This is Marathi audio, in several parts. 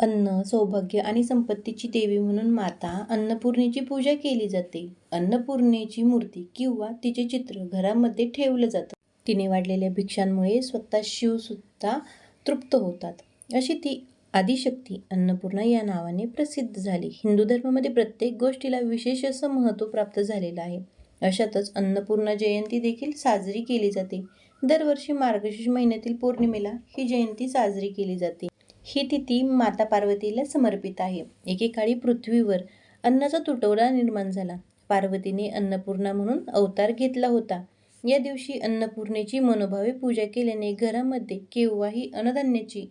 अन्न सौभाग्य आणि संपत्तीची देवी म्हणून माता अन्नपूर्णेची पूजा केली जाते. अन्नपूर्णेची मूर्ती किंवा तिचे चित्र घरामध्ये ठेवलं जातं. तिने वाढलेल्या भिक्षांमुळे स्वतः शिवसुद्धा तृप्त होतात. अशी ती आदिशक्ती अन्नपूर्णा या नावाने प्रसिद्ध झाली. हिंदू धर्मामध्ये प्रत्येक गोष्टीला विशेष असं महत्त्व प्राप्त झालेलं आहे. अशातच अन्नपूर्णा जयंती देखील साजरी केली जाते. दरवर्षी मार्गशीर्ष महिन्यातील पौर्णिमेला ही जयंती साजरी केली जाते. ही तिथी माता पार्वतीला समर्पित आहे. एकेकाळी पृथ्वीवर अन्नाचा तुटवडा निर्माण झाला. पार्वतीने अन्नपूर्णा म्हणून अवतार घेतला होता. या दिवशी अन्नपूर्णेची मनोभावे पूजा केल्याने घरामध्ये केव्हाही अन्नधान्याची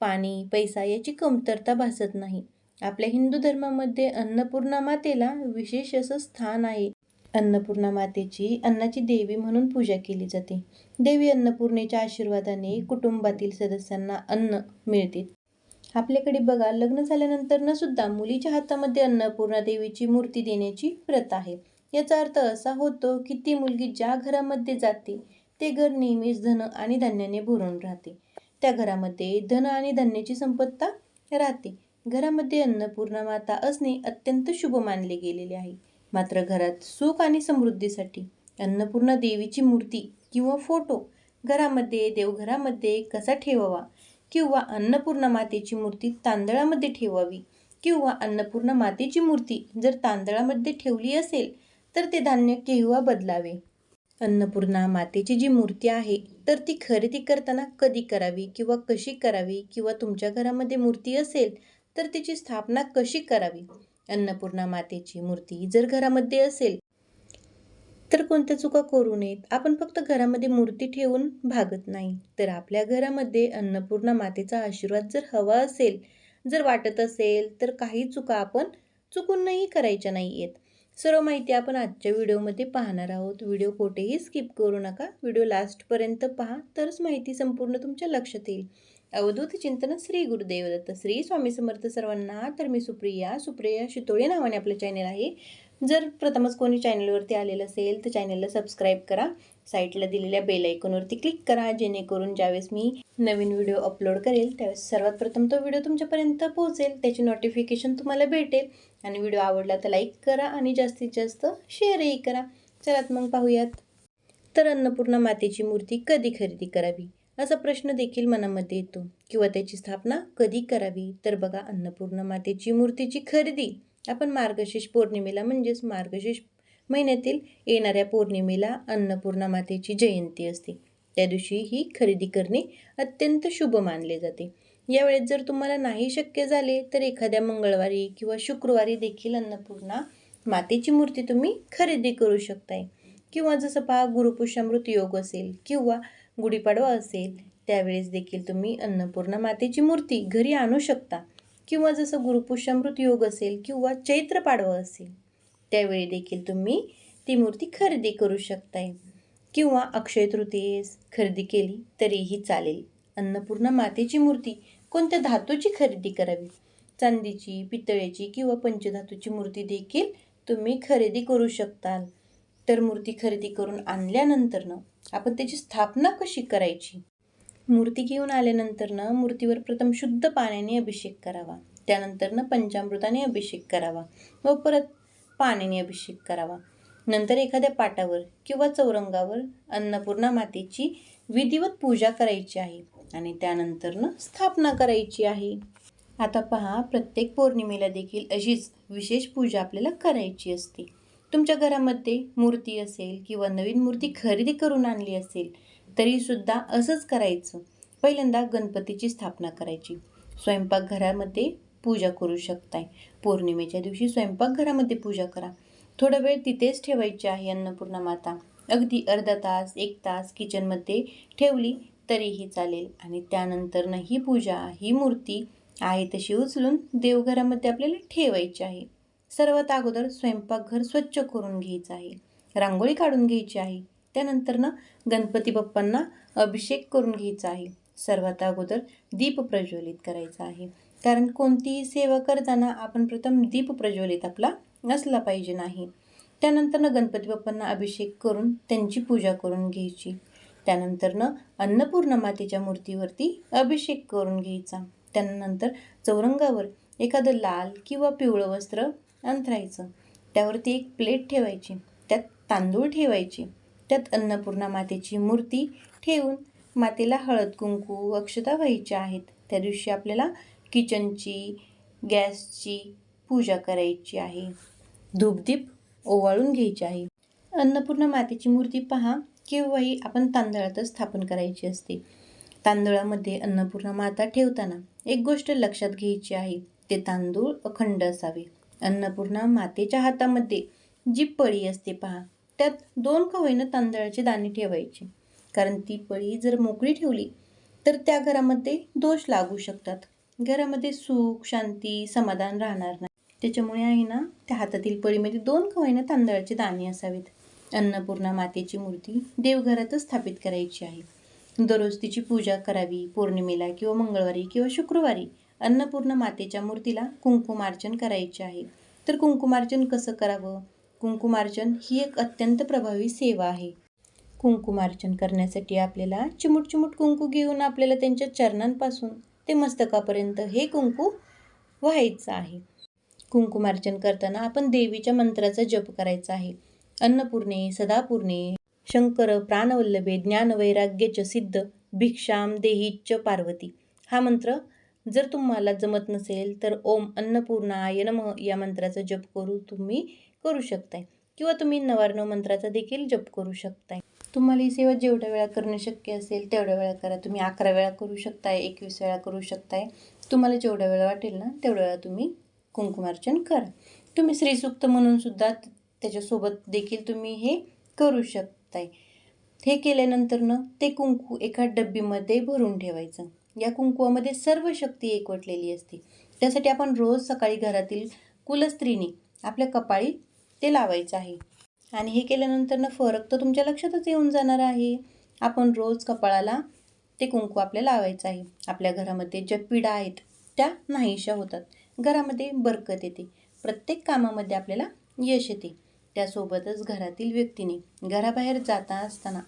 पाणी पैसा याची कमतरता भासत नाही. आपल्या हिंदू धर्मामध्ये अन्नपूर्णा मातेला विशेष असं स्थान आहे. अन्नपूर्णा मातेची अन्नाची देवी म्हणून पूजा केली जाते. देवी अन्नपूर्णेच्या आशीर्वादाने कुटुंबातील सदस्यांना अन्न मिळते. आपल्याकडे बघा लग्न झाल्यानंतर न सुद्धा मुलीच्या हातामध्ये अन्नपूर्णा देवीची मूर्ती देण्याची प्रथा आहे. याचा अर्थ असा होतो की ती मुलगी ज्या घरामध्ये जाते ते घर नेहमीच धन आणि धान्याने भरून राहते. त्या घरामध्ये धन आणि धान्याची संपत्ता राहते. घरामध्ये अन्नपूर्णा माता असणे अत्यंत शुभ मानले गेलेले आहे. मात्र घरात सुख आणि समृद्धीसाठी अन्नपूर्णा देवीची मूर्ती किंवा फोटो घरामध्ये देवघरामध्ये कसा ठेवावा? किंवा अन्नपूर्णा मातेची मूर्ती तांदळामध्ये ठेवावी? किंवा अन्नपूर्णा मातेची मूर्ती जर तांदळामध्ये ठेवली असेल तर ते धान्य केव्हा बदलावे? अन्नपूर्णा मातेची जी मूर्ती आहे तर ती खरेदी करताना कधी करावी किंवा कशी करावी? किंवा तुमच्या घरामध्ये मूर्ती असेल तर तिची स्थापना कशी करावी? अन्नपूर्णा मातेची मूर्ती जर घरामध्ये असेल तर कोणत्या चुका करू नयेत. आपण फक्त घरामध्ये मूर्ती ठेवून भागत नाही. तर आपल्या घरामध्ये अन्नपूर्णा मातेचा आशीर्वाद जर हवा असेल जर वाटत असेल तर काही चुका आपण चुकूनही करायच्या नाही आहेत सर्व माहिती आपण आजच्या व्हिडिओमध्ये पाहणार आहोत. व्हिडिओ कुठेही स्किप करू नका. व्हिडिओ लास्टपर्यंत पहा. तरच माहिती संपूर्ण तुमच्या लक्षात येईल. अवधूत चिंतन श्री गुरुदेव दत्त श्री स्वामी समर्थ सर्वांना तर मी सुप्रिया सुप्रिया शितोळे नावाने आपलं चॅनल आहे. जर प्रथमच कोणी चॅनलवरती आलेलं असेल तर चॅनलला सबस्क्राईब करा. साईटला दिलेल्या बेल आयकॉनवरती क्लिक करा जेणेकरून ज्यावेळेस मी नवीन व्हिडिओ अपलोड करेल त्यावेळेस सर्वात प्रथम तो व्हिडिओ तुमच्यापर्यंत पोहोचेल. त्याची नोटिफिकेशन तुम्हाला भेटेल. आणि व्हिडिओ आवडला तर लाईक करा आणि जास्तीत जास्त शेअरही करा. चलात मग पाहूयात. तर अन्नपूर्णा मातेची मूर्ती कधी खरेदी करावी? असा प्रश्न देखील मनामध्ये येतो. किंवा त्याची स्थापना कधी करावी? तर बघा अन्नपूर्णा मातेची मूर्तीची खरेदी. आपण मार्गशीर्ष पौर्णिमेला म्हणजेच मार्गशीर्ष महिन्यातील येणाऱ्या पौर्णिमेला अन्नपूर्णा मातेची जयंती असते. त्या दिवशी ही खरेदी करणे अत्यंत शुभ मानले जाते. यावेळेस जर तुम्हाला नाही शक्य झाले तर एखाद्या मंगळवारी किंवा शुक्रवारी देखील अन्नपूर्णा मातेची मूर्ती तुम्ही खरेदी करू शकताय. किंवा जसं पहा गुरुपुष्यामृत योग असेल किंवा गुढीपाडवा असेल त्यावेळेस देखील तुम्ही अन्नपूर्णा मातेची मूर्ती घरी आणू शकता. किंवा जसं गुरुपुष्यामृत योग असेल किंवा चैत्र पाडवा असेल त्यावेळी देखील तुम्ही ती मूर्ती खरेदी करू शकताय. किंवा अक्षय तृतीयेस खरेदी केली तरीही चालेल. अन्नपूर्णा मातेची मूर्ती कोणत्या धातूची खरेदी करावी? चांदीची पितळेची किंवा पंचधातूची मूर्ती देखील तुम्ही खरेदी करू शकताल. तर मूर्ती खरेदी करून आणल्यानंतरनं आपण त्याची स्थापना कशी करायची? मूर्ती घेऊन आल्यानंतरनं मूर्तीवर प्रथम शुद्ध पाण्याने अभिषेक करावा. त्यानंतरनं पंचामृताने अभिषेक करावा व परत पाण्याने अभिषेक करावा. नंतर एखाद्या पाटावर किंवा चौरंगावर अन्नपूर्णा मातेची विधिवत पूजा करायची आहे आणि त्यानंतरनं स्थापना करायची आहे. आता पहा प्रत्येक पौर्णिमेला देखील अशीच विशेष पूजा आपल्याला करायची असते. तुमच्या घरामध्ये मूर्ती असेल किंवा नवीन मूर्ती खरेदी करून आणली असेल तरीसुद्धा असंच करायचं. पहिल्यांदा गणपतीची स्थापना करायची. स्वयंपाकघरामध्ये पूजा करू शकताय. पौर्णिमेच्या दिवशी स्वयंपाकघरामध्ये पूजा करा. थोडा वेळ तिथेच ठेवायची आहे अन्नपूर्णा माता. अगदी अर्धा तास एक तास किचनमध्ये ठेवली तरीही चालेल. आणि त्यानंतरनं ही पूजा ही मूर्ती आहे तशी उचलून देवघरामध्ये आपल्याला ठेवायची आहे. सर्वात अगोदर स्वयंपाकघर स्वच्छ करून घ्यायचं आहे. रांगोळी काढून घ्यायची आहे. त्यानंतरनं गणपती बाप्पांना अभिषेक करून घ्यायचा आहे. सर्वात अगोदर दीप प्रज्वलित करायचा आहे. कारण कोणतीही सेवा करताना आपण प्रथम दीप प्रज्वलित आपला असला पाहिजे नाही. त्यानंतरनं गणपती बाप्पांना अभिषेक करून त्यांची पूजा करून घ्यायची. त्यानंतरनं अन्नपूर्णा मातेच्या मूर्तीवरती अभिषेक करून घ्यायचा. त्यानंतर चौरंगावर एखादं लाल किंवा पिवळं वस्त्र अंथरायचं. त्यावरती एक प्लेट ठेवायची. त्यात तांदूळ ठेवायचे. त्यात अन्नपूर्णा मातेची मूर्ती ठेवून मातेला हळद कुंकू अक्षता व्हायच्या आहेत. त्या दिवशी आपल्याला किचनची गॅसची पूजा करायची आहे. धूपदीप ओवाळून घ्यायची आहे. अन्नपूर्णा मातेची मूर्ती पहा. केव्हाही आपण तांदळातच स्थापन करायची असते. तांदळामध्ये अन्नपूर्णा माता ठेवताना एक गोष्ट लक्षात घ्यायची आहे. ते तांदूळ अखंड असावे. अन्नपूर्णा मातेच्या हातामध्ये जी पळी असते पहा त्यात दोन का होईना तांदळाचे दाणे ठेवायचे. कारण ती पळी जर मोकळी ठेवली तर त्या घरामध्ये दोष लागू शकतात. घरामध्ये सुख शांती समाधान राहणार नाही. त्याच्यामुळे आहे ना त्या हातातील पळीमध्ये दोन का होईना तांदळाचे दाणे असावेत. अन्नपूर्णा मातेची मूर्ती देवघरातच स्थापित करायची आहे. दररोज तिची पूजा करावी पौर्णिमेला किंवा मंगळवारी किंवा शुक्रवारी अन्नपूर्णा मातेच्या मूर्तीला कुंकुमार्चन करायचे आहे. तर कुंकुमार्चन कसं करावं? कुंकुमार्चन ही एक अत्यंत प्रभावी सेवा आहे. कुंकुमार्चन करण्यासाठी आपल्याला चिमूट चिमूट कुंकू घेऊन आपल्याला त्यांच्या चरणांपासून ते मस्तकापर्यंत हे कुंकू व्हायचं आहे. कुंकुमार्चन करताना आपण देवीच्या मंत्राचा जप करायचा आहे. अन्नपूर्णे सदापूर्णे शंकर प्राणवल्लभे ज्ञानवैराग्यच सिद्ध भिक्षाम देहीच पार्वती. हा मंत्र जर तुम्हाला जमत नसेल तर ओम अन्नपूर्णाय नमः या मंत्राचा जप करू तुम्ही करू शकताय. किंवा तुम्ही नवार्णव मंत्राचा देखील जप करू शकताय. तुम्हाला ही सेवा जेवढ्या वेळा करणं शक्य असेल तेवढ्या वेळा करा. तुम्ही अकरा वेळा करू शकताय एकवीस वेळा करू शकताय. तुम्हाला जेवढ्या वेळा वाटेल ना तेवढ्या वेळा तुम्ही कुंकुमार्चन करा. तुम्ही श्रीसूक्त म्हणून सुद्धा त्याच्यासोबत देखील तुम्ही हे करू शकताय. हे केल्यानंतरनं ते कुंकू एका डब्बीमध्ये भरून ठेवायचं. या कुंकुवामध्ये सर्व शक्ती एकवटलेली असते. त्यासाठी आपण रोज सकाळी घरातील कुलस्त्रीने आपल्या कपाळी ते लावायचं आहे. आणि हे केल्यानंतरनं फरक तर तुमच्या लक्षातच येऊन जाणार आहे. आपण रोज कपाळाला ते कुंकू आपल्या लावायचं आहे. आपल्या घरामध्ये ज्या पिढा आहेत त्या नाहीशा होतात. घरामध्ये बरकत येते. प्रत्येक कामामध्ये आपल्याला यश येते. त्यासोबतच घरातील व्यक्तीने घराबाहेर जाता असताना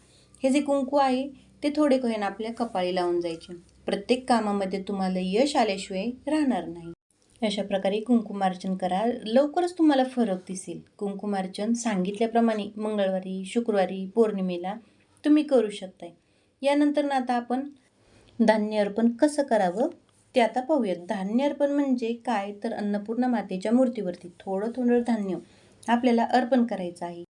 हे जे कुंकू आहे ते थोडे कहेन आपल्या कपाळी लावून जायचे. प्रत्येक कामामध्ये तुम्हाला यश आल्याशिवाय राहणार नाही. अशा प्रकारे कुंकुमार्चन करा. लवकरच तुम्हाला फरक दिसेल. कुंकुमार्चन सांगितल्याप्रमाणे मंगळवारी शुक्रवारी पौर्णिमेला तुम्ही करू शकताय. यानंतर ना आता आपण धान्य अर्पण कसं करावं? ते आता पाहूयात. धान्य अर्पण म्हणजे काय? तर अन्नपूर्णा मातेच्या मूर्तीवरती थोडं थोडं धान्य आपल्याला अर्पण करायचं आहे.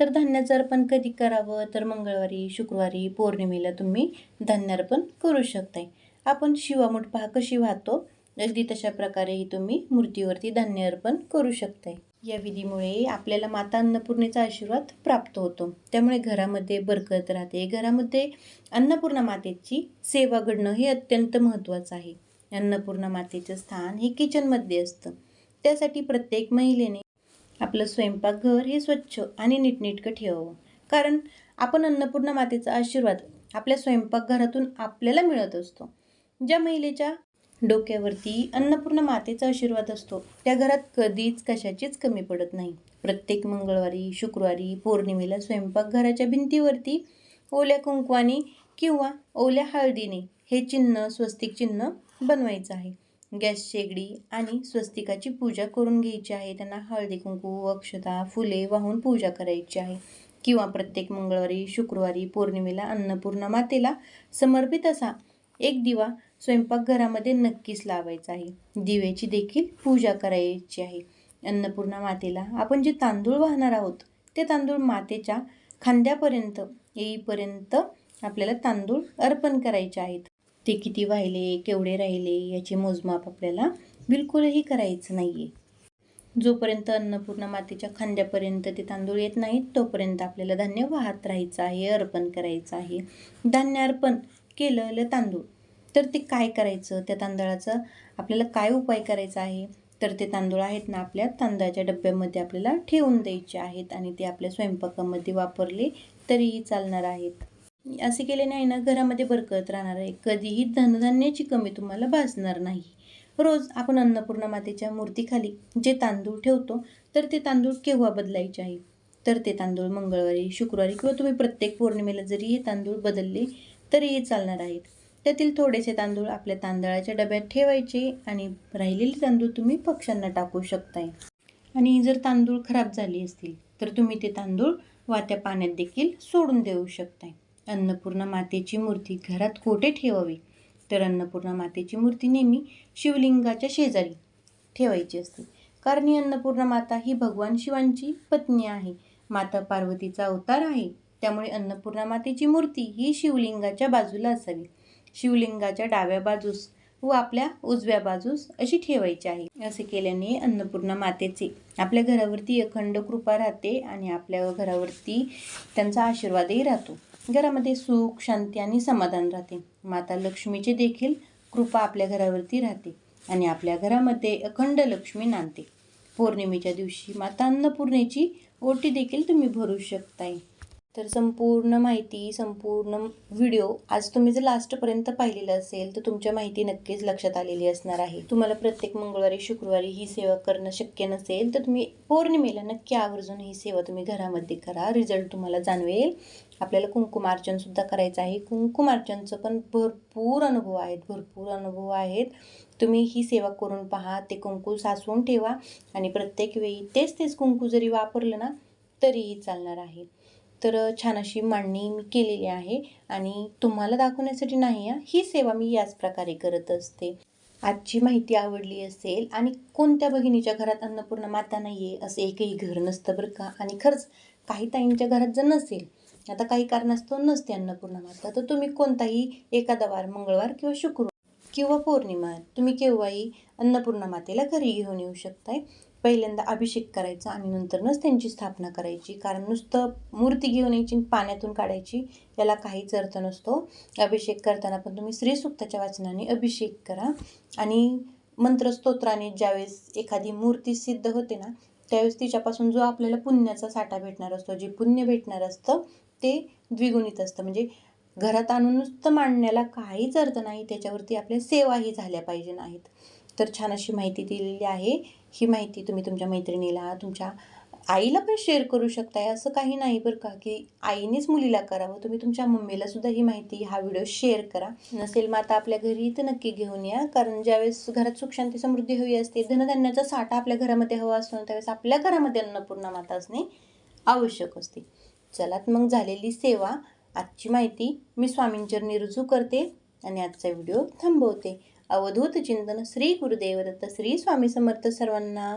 तर धान्याचं अर्पण कधी करावं? तर मंगळवारी शुक्रवारी पौर्णिमेला तुम्ही धान्य अर्पण करू शकताय. आपण शिवामूठ पहा कशी वाहतो. अगदी तशा प्रकारेही तुम्ही मूर्तीवरती धान्य अर्पण करू शकताय. या विधीमुळे आपल्याला माता अन्नपूर्णेचा आशीर्वाद प्राप्त होतो. त्यामुळे घरामध्ये बरकत राहते. घरामध्ये अन्नपूर्णा मातेची सेवा घडणं हे अत्यंत महत्त्वाचं आहे. अन्नपूर्णा मातेचं स्थान हे किचनमध्ये असतं. त्यासाठी प्रत्येक महिलेने आपलं स्वयंपाकघर हे स्वच्छ आणि नीटनेटकं ठेवावं. कारण आपण अन्नपूर्णा मातेचा आशीर्वाद आपल्या स्वयंपाकघरातून आपल्याला मिळत असतो. ज्या महिलेच्या डोक्यावरती अन्नपूर्ण मातेचा आशीर्वाद असतो त्या घरात कधीच कशाचीच कमी पडत नाही. प्रत्येक मंगळवारी शुक्रवारी पौर्णिमेला स्वयंपाकघराच्या भिंतीवरती ओल्या कुंकवाने किंवा ओल्या हळदीने हे चिन्ह स्वस्तिक चिन्ह बनवायचं आहे. गॅस शेगडी आणि स्वस्तिकाची पूजा करून घ्यायची आहे. त्यांना हळदी कुंकू अक्षता फुले वाहून पूजा करायची आहे. किंवा प्रत्येक मंगळवारी शुक्रवारी पौर्णिमेला अन्नपूर्णा मातेला समर्पित असा एक दिवा स्वयंपाकघरामध्ये नक्कीच लावायचा आहे. दिव्याची देखील पूजा करायची आहे. अन्नपूर्णा मातेला आपण जे तांदूळ वाहणार आहोत ते तांदूळ मातेच्या खांद्यापर्यंत येईपर्यंत आपल्याला तांदूळ अर्पण करायचे आहेत. ते किती वाहिले केवढे राहिले याचे मोजमाप आपल्याला बिलकुलही करायचं नाही आहे जोपर्यंत अन्नपूर्णा मातेच्या खांद्यापर्यंत ते तांदूळ येत नाहीत तोपर्यंत आपल्याला धान्य वाहत राहायचं आहे अर्पण करायचं आहे. धान्य अर्पण केलेलं तांदूळ तर ते काय करायचं? त्या तांदळाचं आपल्याला काय उपाय करायचा आहे? तर ते तांदूळ आहेत ना आपल्या तांदळाच्या डब्यामध्ये आपल्याला ठेवून द्यायचे आहेत आणि ते आपल्या स्वयंपाकामध्ये वापरले तरीही चालणार आहेत. असे केल्याने आहे ना घरामध्ये बरकत राहणार आहे. कधीही धनधान्याची कमी तुम्हाला भासणार नाही. रोज आपण अन्नपूर्णा मातेच्या मूर्तीखाली जे तांदूळ ठेवतो तर ते तांदूळ केव्हा बदलायचे आहे? तर ते तांदूळ मंगळवारी शुक्रवारी किंवा तुम्ही प्रत्येक पौर्णिमेला जरी हे तांदूळ बदलले तरीही चालणार आहेत. त्यातील थोडेसे तांदूळ आपल्या तांदळाच्या डब्यात ठेवायचे आणि राहिलेले तांदूळ तुम्ही पक्ष्यांना टाकू शकताय. आणि जर तांदूळ खराब झाले असतील तर तुम्ही ते तांदूळ वात्या पाण्यात देखील सोडून देऊ शकताय. अन्नपूर्णा मातेची मूर्ती घरात कोठे ठेवावी? तर अन्नपूर्णा मातेची मूर्ती नेहमी शिवलिंगाच्या शेजारी ठेवायची असते. कारण ही अन्नपूर्णा माता ही भगवान शिवांची पत्नी आहे. माता पार्वतीचा अवतार आहे. त्यामुळे अन्नपूर्णा मातेची मूर्ती ही शिवलिंगाच्या बाजूला असावी. शिवलिंगाच्या डाव्या बाजूस व आपल्या उजव्या बाजूस अशी ठेवायची आहे. असे केल्याने अन्नपूर्णा मातेचे आपल्या घरावरती अखंड कृपा राहते आणि आपल्या घरावरती त्यांचा आशीर्वादही राहतो. घरामध्ये सुख शांती आणि समाधान राहते. माता लक्ष्मीचे देखील कृपा आपल्या घरावरती राहते आणि आपल्या घरामध्ये अखंड लक्ष्मी नांदते. पौर्णिमेच्या दिवशी माता अन्नपूर्णेची ओटी देखील तुम्ही भरू शकताय. तर संपूर्ण माहिती संपूर्ण व्हिडिओ आज तुम्ही जर लास्टपर्यंत पाहिलेलं असेल तर तुमच्या माहिती नक्कीच लक्षात आलेली असणार आहे. तुम्हाला प्रत्येक मंगळवारी शुक्रवारी ही सेवा करणं शक्य नसेल तर तुम्ही पौर्णिमेला नक्की आवर्जून ही सेवा तुम्ही घरामध्ये करा. रिझल्ट तुम्हाला जाणवेल. आपल्याला कुंकुमार्चनसुद्धा करायचं आहे. कुंकुमार्चनचं पण भरपूर अनुभव आहेत भरपूर अनुभव आहेत. तुम्ही ही सेवा करून पहा ते कुंकू साचवून ठेवा. आणि प्रत्येक वेळी तेच तेच कुंकू जरी वापरलं ना तरीही चालणार आहे. तर छान अशी मांडणी मी केलेली आहे आणि तुम्हाला दाखवण्यासाठी नाही आहे ही सेवा मी याच प्रकारे करत असते. आजची माहिती आवडली असेल आणि कोणत्या भगिनीच्या घरात अन्नपूर्णा माता नाही आहे असं एकही घर नसतं बरं का? आणि खरंच काही ताईंच्या घरात जर नसेल आता काही कारणास्तव नसते अन्नपूर्णा माता तर तुम्ही कोणताही एखादा वार मंगळवार किंवा शुक्रवार किंवा पौर्णिमा तुम्ही केव्हाही अन्नपूर्णा मातेला घरी घेऊन येऊ शकताय. पहिल्यांदा अभिषेक करायचा आणि नंतरनच त्यांची स्थापना करायची. कारण नुसतं मूर्ती घेऊन यायची पाण्यातून काढायची याला काहीच अर्थ नसतो. अभिषेक करताना पण तुम्ही श्रीसुक्ताच्या वाचनाने अभिषेक करा. आणि मंत्रस्तोत्राने ज्यावेळेस एखादी मूर्ती सिद्ध होते ना त्यावेळेस तिच्यापासून जो आपल्याला पुण्याचा साठा भेटणार असतो जे पुण्य भेटणार असतं ते द्विगुणित असतं. म्हणजे घरात आणून नुसतं मांडण्याला काहीच अर्थ नाही त्याच्यावरती आपल्या सेवाही झाल्या पाहिजे नाहीत. तर छान अशी माहिती दिलेली आहे. ही माहिती तुम्ही तुमच्या मैत्रिणीला तुमच्या आईला पण शेअर करू शकताय. असं काही नाही बरं का की आईनेच मुलीला करावं. तुम्ही तुमच्या मम्मीला सुद्धा ही माहिती हा व्हिडिओ शेअर करा. नसेल मग आता आपल्या घरी तर नक्की घेऊन या. कारण ज्यावेळेस घरात सुख शांती समृद्धी हवी असते धनधान्याचा साठा आपल्या घरामध्ये हवा असतो त्यावेळेस आपल्या घरामध्ये अन्नपूर्णा माता असणे आवश्यक असते. चलात मग झालेली सेवा. आजची माहिती मी स्वामींचरणी रुजू करते आणि आजचा व्हिडिओ थांबवते. अवधूत चिंतन श्री गुरुदेव दत्त श्री स्वामी समर्थ सर्वांना